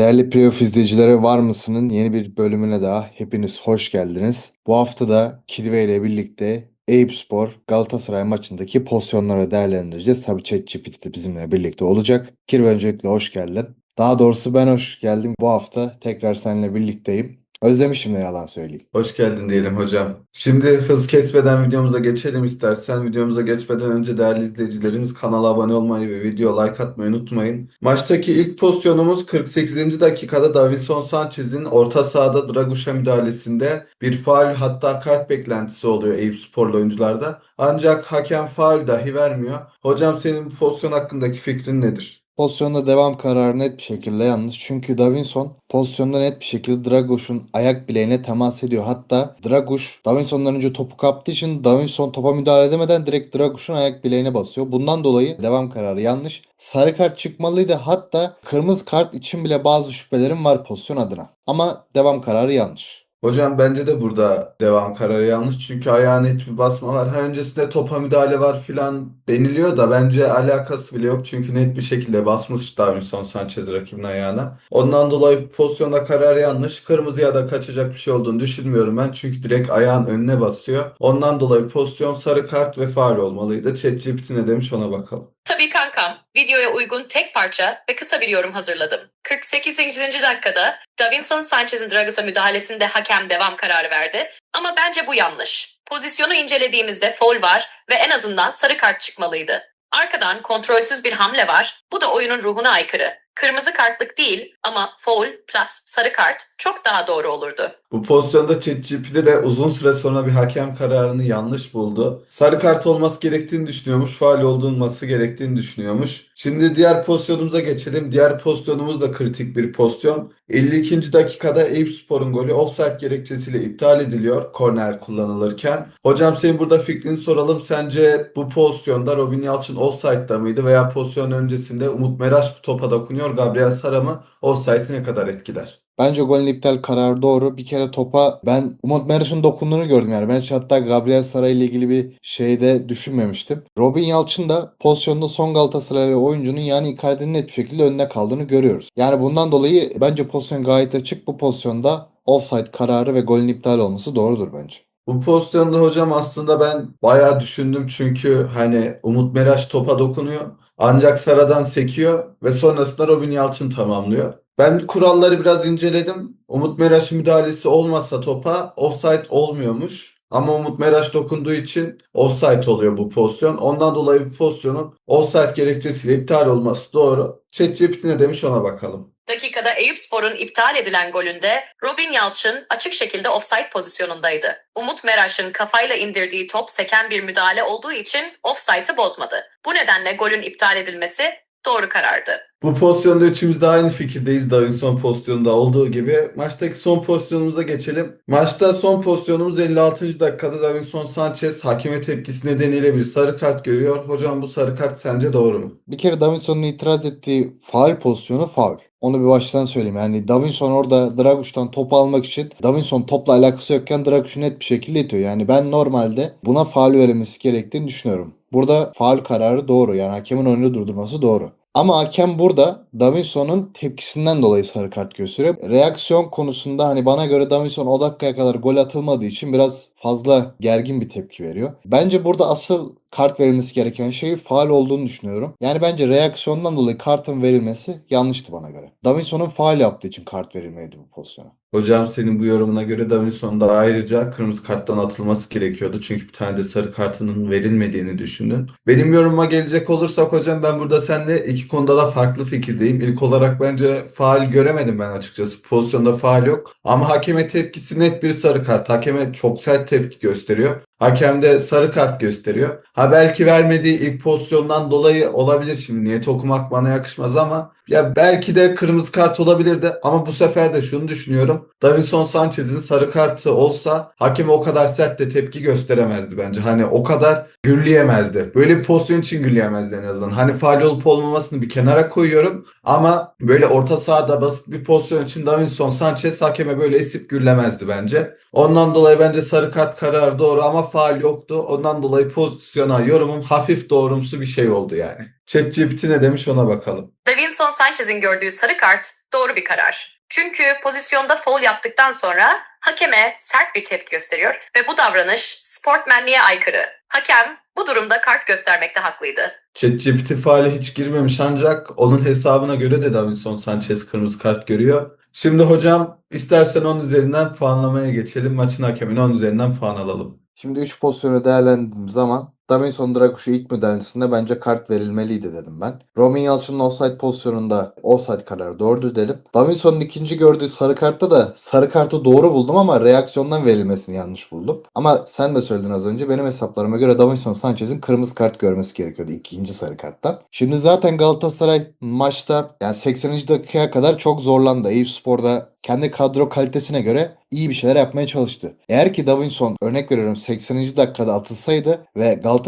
Değerli playoff izleyicileri var mısının yeni bir bölümüne daha hepiniz hoş geldiniz. Bu hafta da Kirve ile birlikte Eyüp Spor Galatasaray maçındaki pozisyonları değerlendireceğiz. Tabii ChatGPT de bizimle birlikte olacak. Kirve öncelikle hoş geldin. Daha doğrusu ben hoş geldim. Bu hafta tekrar seninle birlikteyim. Özlemişim ne yalan söyleyeyim. Hoş geldin diyelim hocam. Şimdi hız kesmeden videomuza geçelim istersen. Videomuza geçmeden önce değerli izleyicilerimiz kanala abone olmayı ve video like atmayı unutmayın. Maçtaki ilk pozisyonumuz 48. dakikada Davinson Sanchez'in orta sahada Draguş'a müdahalesinde bir faul hatta kart beklentisi oluyor Eyüp Sporlu oyuncularda. Ancak hakem faul dahi vermiyor. Hocam senin bu pozisyon hakkındaki fikrin nedir? Pozisyonda devam kararı net bir şekilde yanlış. Çünkü Davinson pozisyonda net bir şekilde Dragoş'un ayak bileğine temas ediyor. Hatta Dragoş Davinson'dan önce topu kaptığı için Davinson topa müdahale edemeden direkt Dragoş'un ayak bileğine basıyor. Bundan dolayı devam kararı yanlış. Sarı kart çıkmalıydı. Hatta kırmızı kart için bile bazı şüphelerim var pozisyon adına. Ama devam kararı yanlış. Hocam bence de burada devam kararı yanlış. Çünkü ayağına net bir basma var. Ha öncesinde topa müdahale var filan deniliyor da bence alakası bile yok. Çünkü net bir şekilde basmış Davinson Sanchez rakibinin ayağına. Ondan dolayı pozisyonda karar yanlış. Kırmızıya da kaçacak bir şey olduğunu düşünmüyorum ben. Çünkü direkt ayağın önüne basıyor. Ondan dolayı pozisyon sarı kart ve faul olmalıydı. ChatGPT ne demiş ona bakalım. Tabii kankam. Videoya uygun tek parça ve kısa bir yorum hazırladım. 48. dakikada Davinson Sanchez'in Dragos'a müdahalesinde hakem devam kararı verdi. Ama bence bu yanlış. Pozisyonu incelediğimizde foul var ve en azından sarı kart çıkmalıydı. Arkadan kontrolsüz bir hamle var. Bu da oyunun ruhuna aykırı. Kırmızı kartlık değil ama foul plus sarı kart çok daha doğru olurdu. Bu pozisyonda ChatGPT de uzun süre sonra bir hakem kararını yanlış buldu. Sarı kart olması gerektiğini düşünüyormuş, faul olması gerektiğini düşünüyormuş. Şimdi diğer pozisyonumuza geçelim. Diğer pozisyonumuz da kritik bir pozisyon. 52. dakikada Eyüpspor'un golü offside gerekçesiyle iptal ediliyor korner kullanılırken. Hocam senin burada fikrini soralım. Sence bu pozisyonda Robin Yalçın offside'da mıydı veya pozisyon öncesinde Umut Meraş bu topa dokunuyor. Gabriel Sara mı offside'i ne kadar etkiler? Bence golün iptal kararı doğru. Bir kere topa ben Umut Meraş'ın dokunduğunu gördüm yani. Ben hiç hatta Gabriel Saray ile ilgili bir şeyde düşünmemiştim. Robin Yalçın da pozisyonda son Galatasaraylı oyuncunun yani Icardi'nin net bir şekilde önüne kaldığını görüyoruz. Yani bundan dolayı bence pozisyon gayet açık. Bu pozisyonda offside kararı ve golün iptal olması doğrudur bence. Bu pozisyonda hocam aslında ben bayağı düşündüm çünkü hani Umut Meraş topa dokunuyor. Ancak Sara'dan sekiyor ve sonrasında Robin Yalçın tamamlıyor. Ben kuralları biraz inceledim. Umut Meraş'ın müdahalesi olmazsa topa offside olmuyormuş. Ama Umut Meraş dokunduğu için offside oluyor bu pozisyon. Ondan dolayı bu pozisyonun offside gerekçesiyle iptal olması doğru. ChatGPT ne demiş ona bakalım. dakikada Eyüpspor'un iptal edilen golünde Robin Yalçın açık şekilde offside pozisyonundaydı. Umut Meraş'ın kafayla indirdiği top seken bir müdahale olduğu için offside'ı bozmadı. Bu nedenle golün iptal edilmesi doğru karardı. Bu pozisyonda üçümüz de aynı fikirdeyiz Davinson pozisyonunda olduğu gibi. Maçtaki son pozisyonumuza geçelim. Maçta son pozisyonumuz 56. dakikada Davinson Sanchez hakeme tepkisi nedeniyle bir sarı kart görüyor. Hocam bu sarı kart sence doğru mu? Bir kere Davinson'un itiraz ettiği faul pozisyonu faul. Onu bir baştan söyleyeyim. Yani Davinson orada Draguş'tan top almak için Davinson topla alakası yokken Draguş'u net bir şekilde itiyor. Yani ben normalde buna faul verilmesi gerektiğini düşünüyorum. Burada faul kararı doğru. Yani hakemin oyunu durdurması doğru. Ama hakem burada Davinson'un tepkisinden dolayı sarı kart gösteriyor. Reaksiyon konusunda hani bana göre Davinson o dakikaya kadar gol atılmadığı için biraz fazla gergin bir tepki veriyor. Bence burada asıl kart verilmesi gereken şey faal olduğunu düşünüyorum. Yani bence reaksiyondan dolayı kartın verilmesi yanlıştı bana göre. Davinson'un faal yaptığı için kart verilmeydi bu pozisyona. Hocam senin bu yorumuna göre Davinson'un da ayrıca kırmızı karttan atılması gerekiyordu. Çünkü bir tane de sarı kartının verilmediğini düşündün. Benim yorumuma gelecek olursak hocam ben burada seninle iki konuda da farklı fikirdeyim. İlk olarak bence faal göremedim ben açıkçası. Pozisyonda faal yok. Ama hakeme tepkisi net bir sarı kart. Hakeme çok sert tepki gösteriyor. Hakem de sarı kart gösteriyor. Ha belki vermediği ilk pozisyondan dolayı olabilir şimdi. Niyet okumak bana yakışmaz ama ya belki de kırmızı kart olabilirdi ama bu sefer de şunu düşünüyorum. Davinson Sanchez'in sarı kartı olsa hakem o kadar sert de tepki gösteremezdi bence. Hani o kadar gürleyemezdi. Böyle bir pozisyon için gürleyemezdi en azından. Hani faal olup olmamasını bir kenara koyuyorum ama böyle orta sahada basit bir pozisyon için Davinson Sanchez hakeme böyle esip gürlemezdi bence. Ondan dolayı bence sarı kart kararı doğru ama faal yoktu. Ondan dolayı pozisyona yorumum hafif doğrumsu bir şey oldu yani. ChatGPT ne demiş ona bakalım. Davinson Sanchez'in gördüğü sarı kart doğru bir karar. Çünkü pozisyonda foul yaptıktan sonra hakeme sert bir tepki gösteriyor ve bu davranış sportmenliğe aykırı. Hakem bu durumda kart göstermekte haklıydı. ChatGPT faale hiç girmemiş ancak onun hesabına göre de Davinson Sanchez kırmızı kart görüyor. Şimdi hocam istersen 10 üzerinden puanlamaya geçelim. Maçın hakemine 10 üzerinden puan alalım. Şimdi 3 pozisyonu değerlendirdiğim zaman Davinson Draguş'u ilk müdahalesinde bence kart verilmeliydi dedim ben. Roman Yalçın'ın offside pozisyonunda offside kararı doğru dedim. Davinson'un ikinci gördüğü sarı kartta da sarı kartı doğru buldum ama reaksiyondan verilmesini yanlış buldum. Ama sen de söyledin az önce benim hesaplarıma göre Davinson Sanchez'in kırmızı kart görmesi gerekiyordu ikinci sarı karttan. Şimdi zaten Galatasaray maçta yani 80. dakikaya kadar çok zorlandı. Eyüp Spor'da kendi kadro kalitesine göre iyi bir şeyler yapmaya çalıştı. Eğer ki Davinson örnek veriyorum 80. dakikada atılsaydı ve Galatasaray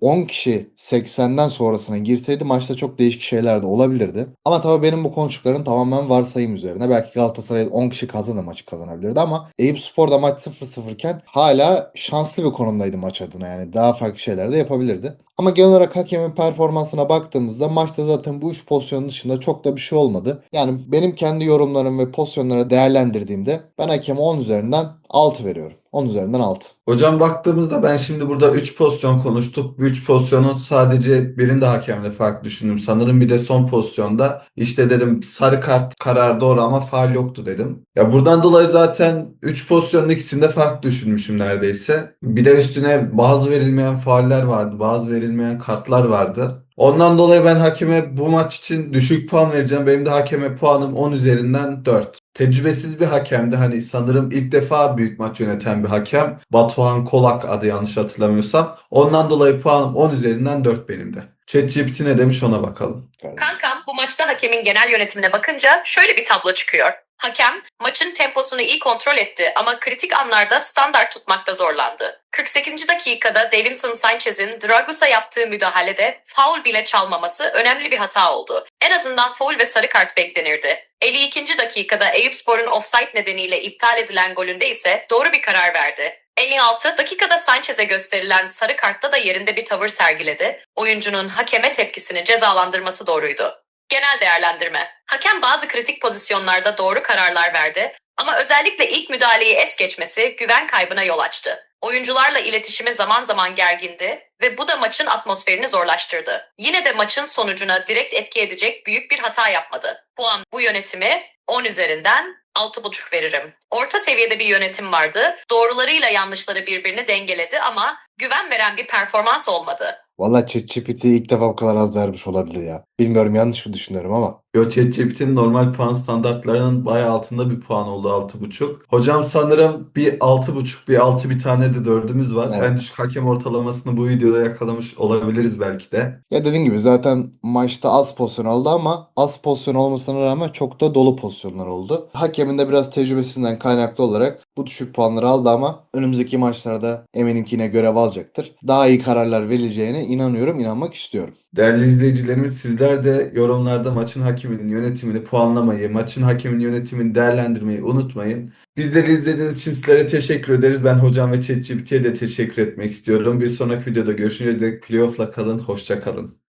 10 kişi 80'den sonrasına girseydi maçta çok değişik şeyler de olabilirdi. Ama tabii benim bu konuştuklarım tamamen varsayım üzerine. Belki Galatasaray 10 kişi kazanır maçı kazanabilirdi ama Eyüp Spor'da maç 0-0 iken hala şanslı bir konumdaydı maç adına yani daha farklı şeyler de yapabilirdi. Ama genel olarak hakemin performansına baktığımızda maçta zaten bu üç pozisyonun dışında çok da bir şey olmadı. Yani benim kendi yorumlarım ve pozisyonları değerlendirdiğimde ben hakeme 10 üzerinden 6 veriyorum. 10 üzerinden 6. Hocam baktığımızda ben şimdi burada 3 pozisyon konuştuk. Bu 3 pozisyonun sadece birinde hakemle farklı düşündüm. Sanırım bir de son pozisyonda işte dedim sarı kart karar doğru ama faul yoktu dedim. Ya buradan dolayı zaten 3 pozisyonun ikisinde farklı düşünmüşüm neredeyse. Bir de üstüne bazı verilmeyen fauller vardı. Bazı verilmeyen kartlar vardı. Ondan dolayı ben hakeme bu maç için düşük puan vereceğim. Benim de hakeme puanım 10 üzerinden 4. Tecrübesiz bir hakemdi. Hani sanırım ilk defa büyük maç yöneten bir hakem. Batuhan Kolak adı yanlış hatırlamıyorsam. Ondan dolayı puanım 10 üzerinden 4 benim de. ChatGPT ne demiş ona bakalım. Kankam bu maçta hakemin genel yönetimine bakınca şöyle bir tablo çıkıyor. Hakem maçın temposunu iyi kontrol etti ama kritik anlarda standart tutmakta zorlandı. 48. dakikada Davinson Sanchez'in Dragus'a yaptığı müdahalede faul bile çalmaması önemli bir hata oldu. En azından faul ve sarı kart beklenirdi. 52. dakikada Eyüpspor'un offside nedeniyle iptal edilen golünde ise doğru bir karar verdi. 56 dakikada Sanchez'e gösterilen sarı kartta da yerinde bir tavır sergiledi. Oyuncunun hakeme tepkisini cezalandırması doğruydu. Genel değerlendirme. Hakem bazı kritik pozisyonlarda doğru kararlar verdi ama özellikle ilk müdahaleyi es geçmesi güven kaybına yol açtı. Oyuncularla iletişimi zaman zaman gergindi ve bu da maçın atmosferini zorlaştırdı. Yine de maçın sonucuna direkt etki edecek büyük bir hata yapmadı. Puan bu yönetimi 10 üzerinden 6,5 veririm. Orta seviyede bir yönetim vardı. Doğrularıyla yanlışları birbirini dengeledi ama güven veren bir performans olmadı. Valla ChatGPT ilk defa bu kadar az vermiş olabilir ya. Bilmiyorum yanlış mı düşünüyorum ama. Yo ChatGPT'nin normal puan standartlarının bayağı altında bir puan oldu 6.5. Hocam sanırım bir 6.5 bir 6 bir tane de dördümüz var. Evet. En düşük hakem ortalamasını bu videoda yakalamış olabiliriz belki de. Ya dediğim gibi zaten maçta az pozisyon oldu ama az pozisyon olmasına rağmen çok da dolu pozisyonlar oldu. Hakemin de biraz tecrübesinden kaynaklı olarak bu düşük puanları aldı ama önümüzdeki maçlarda eminim ki yine görev alacaktır. Daha iyi kararlar verileceğine inanıyorum, inanmak istiyorum. Değerli izleyicilerimiz sizler de yorumlarda maçın hakeminin yönetimini puanlamayı, maçın hakeminin yönetimini değerlendirmeyi unutmayın. Bizleri izlediğiniz için sizlere teşekkür ederiz. Ben hocam ve ChatGPT'ye de teşekkür etmek istiyorum. Bir sonraki videoda görüşünceye dek playoff'la kalın, hoşça kalın.